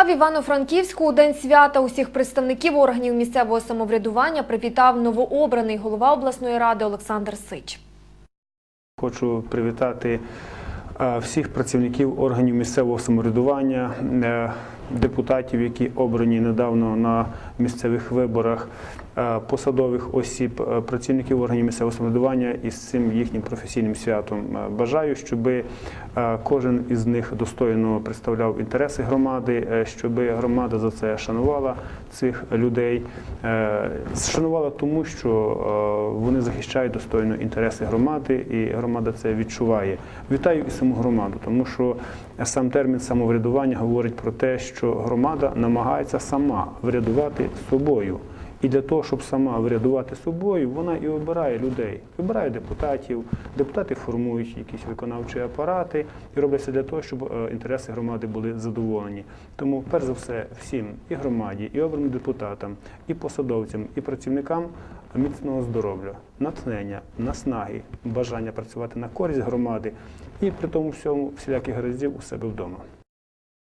А в Івано-Франківську у день свята усіх представників органів місцевого самоврядування привітав новообраний голова обласної ради Олександр Сич. Хочу привітати е, всіх працівників органів місцевого самоврядування, е, депутатів, які обрані недавно на місцевих виборах, е, посадових осіб, працівників органів місцевого самоврядування із цим їхнім професійним святом. Бажаю, щоб кожен із них достойно представляв інтереси громади, е, щоб громада за це шанувала цих людей. Е, Шанувала тому, що е, вони захищають достойно інтереси громади, і громада це відчуває. Вітаю і саму громаду, тому що сам термін самоврядування говорить про те, що громада намагається сама врядувати собою. І для того, щоб сама врядувати собою, вона і обирає людей, вибирає депутатів. Депутати формують якісь виконавчі апарати і роблять це для того, щоб е, інтереси громади були задоволені. Тому, перш за все, всім і громаді, і обраним депутатам, і посадовцям, і працівникам міцного здоров'я, натхнення, наснаги, бажання працювати на користь громади і при тому всьому всіляких гараздів у себе вдома.